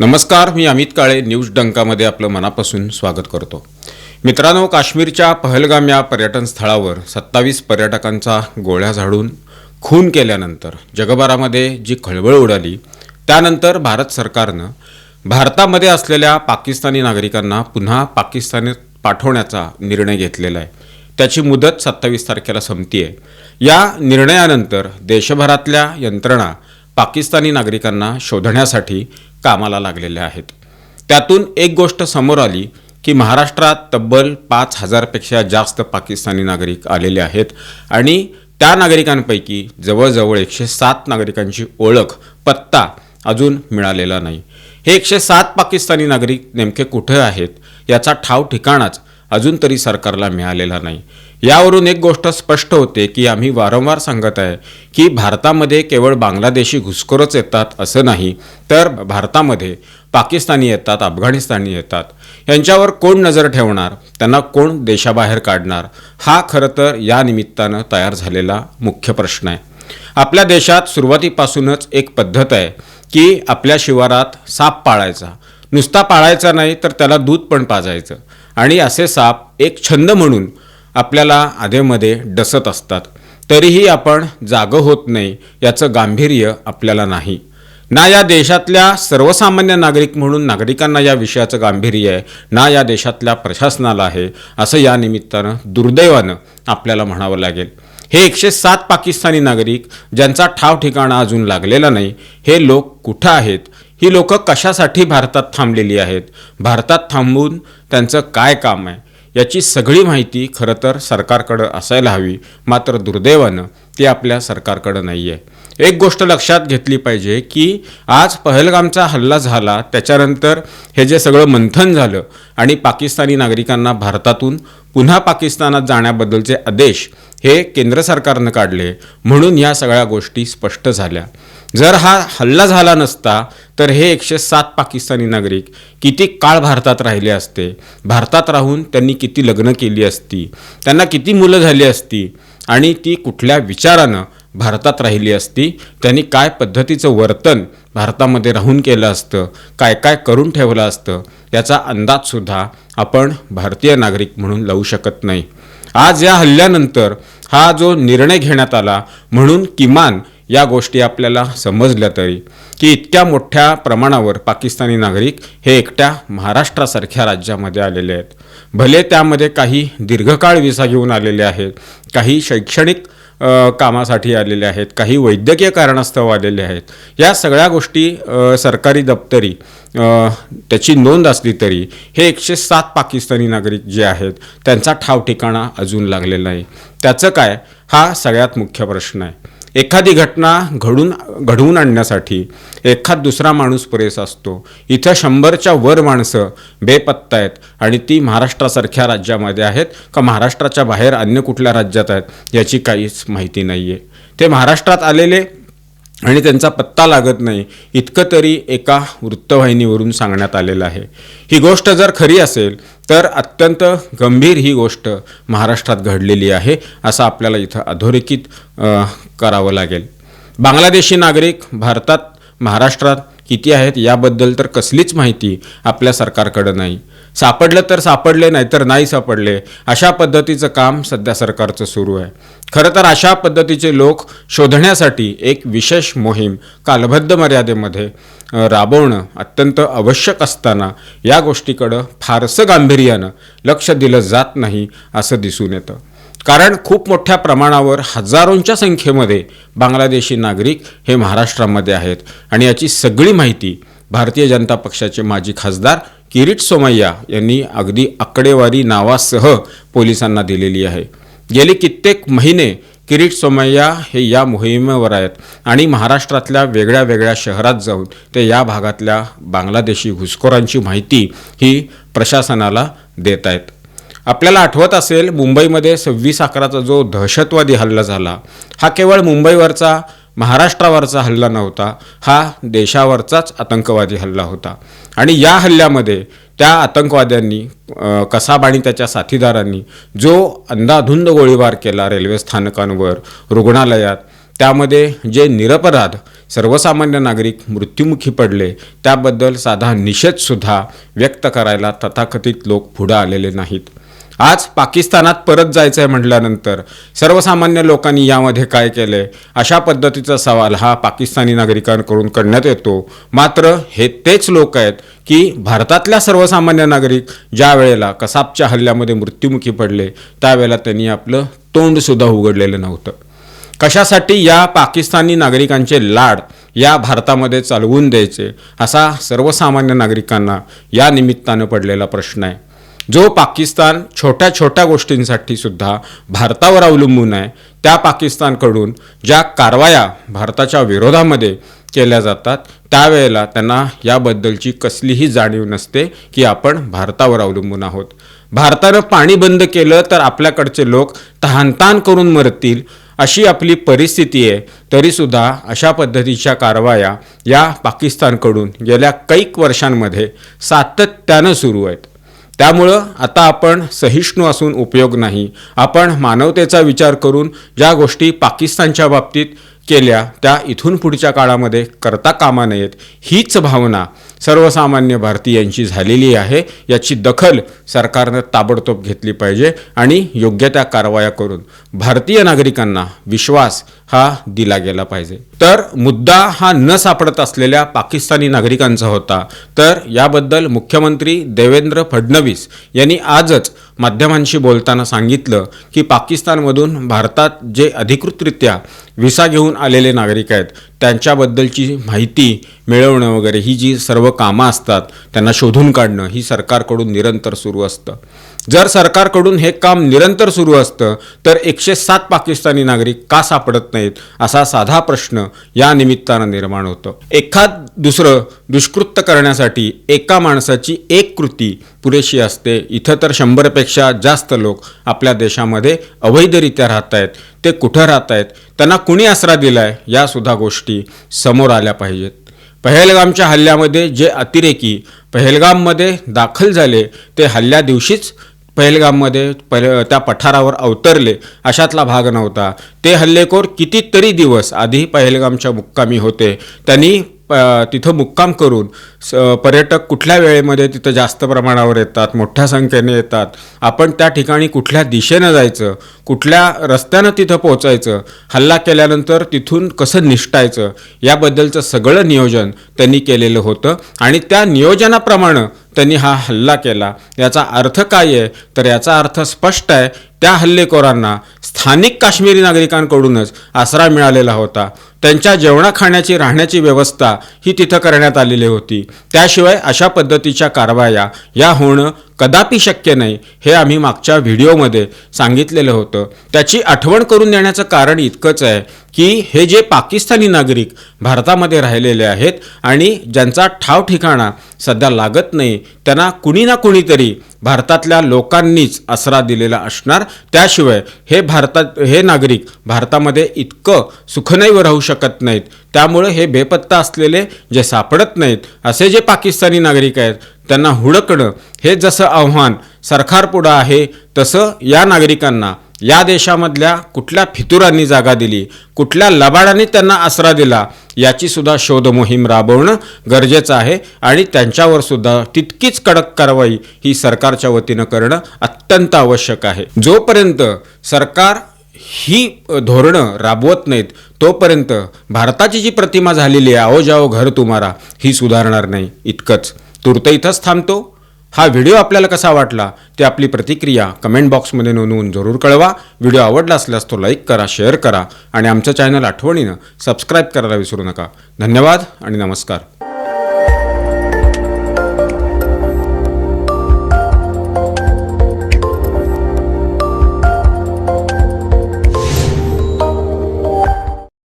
नमस्कार मी अमित काळे न्यूज डंकामध्ये आपलं मनापासून स्वागत करतो. मित्रांनो काश्मीरच्या पहलगाम या पर्यटन स्थळावर सत्तावीस पर्यटकांचा गोळ्या झाडून खून केल्यानंतर जगभरामध्ये जी खळबळ उडाली त्यानंतर भारत सरकारनं भारतामध्ये असलेल्या पाकिस्तानी नागरिकांना पुन्हा पाकिस्तानात पाठवण्याचा निर्णय घेतलेला आहे. त्याची मुदत सत्तावीस तारखेला संपती आहे या निर्णयानंतर देशभरातल्या यंत्रणा पाकिस्तानी नागरिकांना शोधण्यासाठी कामाला लागलेल्या आहेत. त्यातून एक गोष्ट समोर आली की महाराष्ट्रात तब्बल पाच हजारपेक्षा जास्त पाकिस्तानी नागरिक आलेले आहेत आणि त्या नागरिकांपैकी जवळजवळ एकशे सात नागरिकांची ओळख पत्ता अजून मिळालेला नाही. हे एकशे सात पाकिस्तानी नागरिक नेमके कुठे आहेत याचा ठाव ठिकाणाच अजून तरी सरकारला मिळालेला नाही. यावरून एक गोष्ट स्पष्ट होते की आम्ही वारंवार सांगत आहे की भारतामध्ये केवळ बांगलादेशी घुसखोरच येतात असं नाही तर भारतामध्ये पाकिस्तानी येतात अफगाणिस्तानी येतात. यांच्यावर कोण नजर ठेवणार? त्यांना कोण देशाबाहेर काढणार? हा खरं तर या निमित्तानं तयार झालेला मुख्य प्रश्न आहे. आपल्या देशात सुरुवातीपासूनच एक पद्धत आहे की आपल्या शिवारात साप पाळायचा. नुसता पाळायचा नाही तर त्याला दूध पण पाजायचं. आणि असे साप एक छंद म्हणून आपल्याला आधेमध्ये डसत असतात. तरीही आपण जागं होत नाही याचं गांभीर्य आपल्याला नाही. ना या देशातल्या सर्वसामान्य नागरिक म्हणून नागरिकांना या विषयाचं गांभीर्य आहे ना या देशातल्या प्रशासनाला आहे असं या निमित्तानं दुर्दैवानं आपल्याला म्हणावं लागेल. हे एकशे सात पाकिस्तानी नागरिक ज्यांचा ठाव ठिकाणा अजून लागलेला नाही हे लोक कुठं आहेत? ही लोक कशासाठी भारतात थांबलेली आहेत? भारतात थांबून त्यांचं काय काम आहे? याची सगळी माहिती खरं तर सरकारकडं असायला हवी. मात्र दुर्दैवानं ती आपल्या सरकारकडं नाही आहे एक गोष्ट लक्षात घेतली पाहिजे की आज पहलगामचा हल्ला झाला त्याच्यानंतर हे जे सगळं मंथन झालं आणि पाकिस्तानी नागरिकांना भारतातून पुन्हा पाकिस्तानात जाण्याबद्दलचे आदेश हे केंद्र सरकारनं काढले म्हणून या सगळ्या गोष्टी स्पष्ट झाल्या. जर हा हल्ला झाला नसता तर हे एकशे सात पाकिस्तानी नागरिक किती काळ भारतात राहिले असते? भारतात राहून त्यांनी किती लग्न केली असती? त्यांना किती मुलं झाली असती? आणि ती कुठल्या विचारानं भारतात राहिली असती त्यांनी काय पद्धतीचं वर्तन भारतामध्ये राहून केलं असतं काय काय करून ठेवलं असतं याचा अंदाजसुद्धा आपण भारतीय नागरिक म्हणून लावू शकत नाही. आज या हल्ल्यानंतर हा जो निर्णय घेण्यात आला म्हणून किमान या गोष्टी आपल्याला समजल्या तरी. की इतक्या मोठ्या प्रमाणावर पाकिस्तानी नागरिक हे एकट्या महाराष्ट्रासारख्या राज्यामध्ये आलेले आहेत. भले त्यामध्ये काही दीर्घकाळ विसा घेऊन आलेले आहेत काही शैक्षणिक कामासाठी आलेले आहेत काही वैद्यकीय कारणास्तव आलेले आहेत. या सगळ्या गोष्टी सरकारी दप्तरी त्याची नोंद असली तरी हे एकशे सात पाकिस्तानी नागरिक जे आहेत त्यांचा ठाव ठिकाणा अजून लागलेला नाही. त्याचं काय? हा सगळ्यात मुख्य प्रश्न आहे. एखादी घटना घडून घडवून आणण्यासाठी एखाद दुसरा माणूस पुरेसा असतो. इथं शंभरच्या वर माणसं बेपत्ता आहेत आणि ती महाराष्ट्रासारख्या राज्यामध्ये आहेत का महाराष्ट्राच्या बाहेर अन्य कुठल्या राज्यात आहेत याची काहीच माहिती नाही आहे ते महाराष्ट्रात आलेले आणि त्यांचा पत्ता लागत नाही इतकं तरी एका वृत्तवाहिनीवरून सांगण्यात आलेलं आहे. ही गोष्ट जर खरी असेल तर अत्यंत गंभीर ही गोष्ट महाराष्ट्रात घडलेली आहे असं आपल्याला इथं अधोरेखित करावं लागेल. बांगलादेशी नागरिक भारतात महाराष्ट्रात किती आहेत याबद्दल तर कसलीच माहिती आपल्या सरकारकडं नाही. सापडलं तर सापडले नाही तर नाही सापडले अशा पद्धतीचं काम सध्या सरकारचं सुरू आहे. खरं तर अशा पद्धतीचे लोक शोधण्यासाठी एक विशेष मोहीम कालबद्ध मर्यादेमध्ये राबवणं अत्यंत आवश्यक असताना या गोष्टीकडं फारसं गांभीर्यानं लक्ष दिलं जात नाही असं दिसून येतं. कारण खूप मोठ्या प्रमाणावर हजारोंच्या संख्येमध्ये बांगलादेशी नागरिक हे महाराष्ट्रामध्ये आहेत. आणि याची सगळी माहिती भारतीय जनता पक्षाचे माजी खासदार किरीट सोमय्या यांनी अगदी आकडेवारी नावासह पोलिसांना दिलेली आहे. गेली कित्येक महिने किरीट सोमय्या हे या मोहिमेवर आहेत. आणि महाराष्ट्रातल्या वेगळ्या वेगळ्या शहरात जाऊन ते या भागातल्या बांगलादेशी घुसखोरांची माहिती ही प्रशासनाला देत आहेत आपल्याला आठवत असेल मुंबईमध्ये सव्वीस अकराचा जो दहशतवादी हल्ला झाला हा केवळ मुंबईवरचा महाराष्ट्रावरचा हल्ला नव्हता हा देशावरचाच आतंकवादी हल्ला होता. आणि या हल्ल्यामध्ये त्या आतंकवाद्यांनी कसाब आणि त्याच्या साथीदारांनी जो अंधाधुंद गोळीबार केला रेल्वे स्थानकांवर रुग्णालयात त्यामध्ये जे निरपराध सर्वसामान्य नागरिक मृत्युमुखी पडले त्याबद्दल साधा निषेधसुद्धा व्यक्त करायला तथाकथित लोक पुढं आलेले नाहीत. आज पाकिस्तानात परत जायचं आहे म्हटल्यानंतर सर्वसामान्य लोकांनी यामध्ये काय केले अशा पद्धतीचा सवाल हा पाकिस्तानी नागरिकांकडून करण्यात येतो. मात्र हे तेच लोक आहेत की भारतातल्या सर्वसामान्य नागरिक ज्या वेळेला कसाबच्या हल्ल्यामध्ये मृत्युमुखी पडले त्यावेळेला त्यांनी आपलं तोंडसुद्धा उघडलेलं नव्हतं. कशासाठी या पाकिस्तानी नागरिकांचे लाड या भारतामध्ये चालवून द्यायचे असा सर्वसामान्य नागरिकांना या निमित्तानं पडलेला प्रश्न आहे. जो पाकिस्तान छोट्या छोट्या गोष्टींसाठी सुद्धा भारतावर अवलंबून आहे त्या पाकिस्तानकडून ज्या कारवाया भारताच्या विरोधामध्ये केल्या जातात त्यावेळेला त्यांना याबद्दलची कसलीही जाणीव नसते की आपण भारतावर अवलंबून आहोत. भारतानं पाणी बंद केलं तर आपल्याकडचे लोक तहानतान करून मरतील अशी आपली परिस्थिती आहे. तरीसुद्धा अशा पद्धतीच्या कारवाया या पाकिस्तानकडून गेल्या कैक वर्षांमध्ये सातत्यानं सुरू आहेत. त्यामुळं आता आपण सहिष्णू असून उपयोग नाही. आपण मानवतेचा विचार करून ज्या गोष्टी पाकिस्तानच्या बाबतीत केल्या त्या इथून पुढच्या काळामध्ये करता कामा नयेत हीच भावना सर्वसामान्य भारतीयांची झालेली आहे. याची दखल सरकारनं ताबडतोब घेतली पाहिजे आणि योग्य त्या कारवाया करून भारतीय नागरिकांना विश्वास हा दिला गेला पाहिजे. तर मुद्दा हा न सापडत असलेल्या पाकिस्तानी नागरिकांचा होता. तर याबद्दल मुख्यमंत्री देवेंद्र फडणवीस यांनी आजच माध्यमांशी बोलताना सांगितलं की पाकिस्तानमधून भारतात जे अधिकृतरित्या व्हिसा घेऊन आलेले नागरिक आहेत त्यांच्याबद्दलची माहिती मिळवणं वगैरे ही जी सर्व कामं असतात त्यांना शोधून काढणं ही सरकारकडून निरंतर सुरू असतं. जर सरकारकडून हे काम निरंतर सुरू असतं तर एकशे सात पाकिस्तानी नागरिक का सापडत नाहीत असा साधा प्रश्न या निमित्तानं निर्माण होतं. एखाद दुसरं दुष्कृत्य करण्यासाठी एका माणसाची एक कृती पुरेशी असते. इथं तर शंभरपेक्षा जास्त लोक आपल्या देशामध्ये अवैधरित्या राहत आहेत ते कुठं राहत आहेत त्यांना कुणी आसरा दिलाय आहे यासुद्धा गोष्टी समोर आल्या पाहिजेत. पहेलगामच्या हल्ल्यामध्ये जे अतिरेकी पहेलगाममध्ये दाखल झाले ते हल्ल्या दिवशीच पहेलगाममध्ये पह त्या पठारावर अवतरले अशातला भाग नव्हता. ते हल्लेखोर कितीतरी दिवस आधी पहेलगामच्या मुक्कामी होते त्यांनी तिथं मुक्काम करून स पर्यटक कुठल्या वेळेमध्ये तिथं जास्त प्रमाणावर येतात मोठ्या संख्येने येतात आपण त्या ठिकाणी कुठल्या दिशेनं जायचं कुठल्या रस्त्यानं तिथं पोचायचं हल्ला केल्यानंतर तिथून कसं निष्ठायचं याबद्दलचं सगळं नियोजन त्यांनी केलेलं होतं आणि त्या नियोजनाप्रमाणे त्यांनी हा हल्ला केला. याचा अर्थ काय आहे? तर याचा अर्थ स्पष्ट आहे. त्या हल्लेखोरांना स्थानिक काश्मीरी नागरिकांकडूनच आसरा मिळालेला होता. त्यांच्या जेवणा खाण्याची राहण्याची व्यवस्था ही तिथं करण्यात आलेली होती. त्याशिवाय अशा पद्धतीच्या कारवाया या होणं कदापि शक्य नाही हे आम्ही मागच्या व्हिडिओमध्ये सांगितलेलं होतं. त्याची आठवण करून देण्याचं कारण इतकंच आहे की हे जे पाकिस्तानी नागरिक भारतामध्ये राहिलेले आहेत आणि ज्यांचा ठाव ठिकाणा सध्या लागत नाही त्यांना कुणी ना कुणीतरी भारतातल्या लोकांनीच आसरा दिलेला असणार. त्याशिवाय हे भारतात हे नागरिक भारतामध्ये इतकं सुखनैव राहू शकत नाहीत त्यामुळं हे बेपत्ता असलेले जे सापडत नाहीत असे जे पाकिस्तानी नागरिक आहेत त्यांना हुडकणं हे जसं आव्हान सरकारपुढं आहे तसं या नागरिकांना या देशामधल्या कुठल्या फितुरांनी जागा दिली कुठल्या लबाडांनी त्यांना आसरा दिला याचीसुद्धा शोधमोहीम शोध मोहीम राबवणं गरजेचं आहे आणि त्यांच्यावरसुद्धा तितकीच कडक कारवाई ही सरकारच्या वतीनं करणं अत्यंत आवश्यक आहे. जोपर्यंत सरकार ही धोरणं राबवत नाहीत. तोपर्यंत भारताची जी प्रतिमा झालेली आहे आओ जाओ घर तुम्हारा ही सुधारणार नाही. इतकंच. तुर्त इथंच थांबतो. हा व्हिडिओ आपल्याला कसा वाटला ते आपली प्रतिक्रिया कमेंट बॉक्समध्ये नोंदवून जरूर कळवा. व्हिडिओ आवडला असल्यास तो लाईक करा शेअर करा आणि आमचं चॅनल आठवणीनं सबस्क्राईब करायला विसरू नका. धन्यवाद आणि नमस्कार.